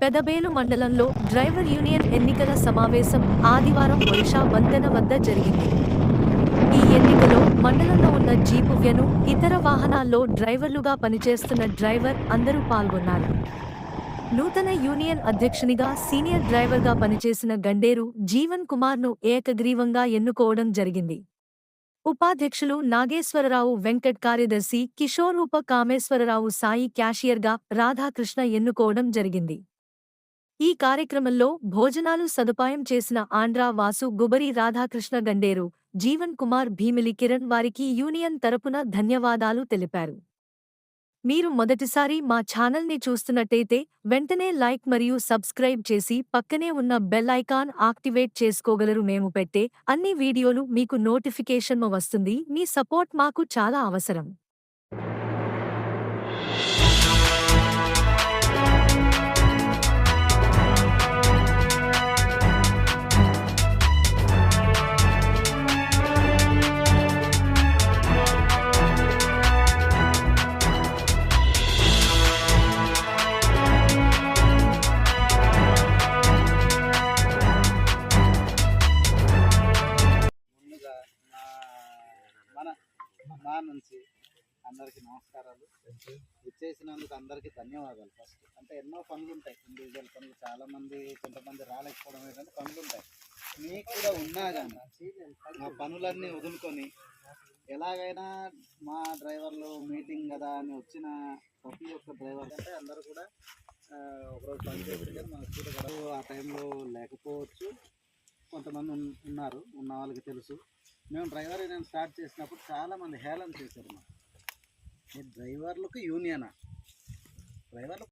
పెదబేలు మండలంలో driver union ఎన్నికల సమావేశం ఆదివారం ఒడిషా వంతెన వద్ద జరిగింది. ఈ ఎన్నికలో మండలంలో ఉన్న జీపు వ్యను ఇతర వాహనాల్లో డ్రైవర్లుగా పనిచేస్తున్న డ్రైవర్ అందరూ పాల్గొన్నారు. నూతన యూనియన్ అధ్యక్షునిగా సీనియర్ డ్రైవర్గా పనిచేసిన గండేరు జీవన్ కుమార్ను ఏకగ్రీవంగా ఎన్నుకోవడం జరిగింది. ఉపాధ్యక్షులు నాగేశ్వరరావు వెంకట్ కార్యదర్శి కిషోర్ ఉప కామేశ్వరరావు సాయి క్యాషియర్గా రాధాకృష్ణ ఎన్నుకోవడం జరిగింది. ఈ కార్యక్రమంలో భోజనాలు సదుపాయం చేసిన ఆంధ్రా వాసు గుబరి రాధాకృష్ణ గండేరు జీవన్ కుమార్ భీమిలి కిరణ్ వారికి యూనియన్ తరపున ధన్యవాదాలు తెలిపారు. మీరు మొదటిసారి మా ఛానల్ని చూస్తున్నట్టయితే వెంటనే లైక్ మరియు సబ్స్క్రైబ్ చేసి పక్కనే ఉన్న బెల్ ఐకాన్ యాక్టివేట్ చేసుకోగలరు మేము పెట్టే అన్ని వీడియోలు మీకు నోటిఫికేషన్ వస్తుంది. మీ సపోర్ట్ మాకు చాలా అవసరం. మన మా నుంచి అందరికీ నమస్కారాలు. ఇచ్చేసినందుకు అందరికీ ధన్యవాదాలు ఫస్ట్. అంటే ఎన్నో పనులు ఉంటాయి ఇండివిజువల్ పనులు. చాలామంది కొంతమంది రాలేకపోవడం ఏంటంటే పనులు ఉంటాయి. మీకు కూడా ఉన్నా కానీ మా పనులన్నీ వదులుకొని ఎలాగైనా మా డ్రైవర్లు మీటింగ్ కదా అని వచ్చిన ప్రతి ఒక్క డ్రైవర్ అంటే అందరూ కూడా ఒకరోజు పని చేస్తారు మన కూడా ఆ టైంలో లేకపోవచ్చు. కొంతమంది ఉన్నారు ఉన్న వాళ్ళకి తెలుసు. మేము డ్రైవర్ యూనియన్ స్టార్ట్ చేసినప్పుడు చాలా మంది హేళన చేశారు మాకు. డ్రైవర్లకు యూనియనా? డ్రైవర్లు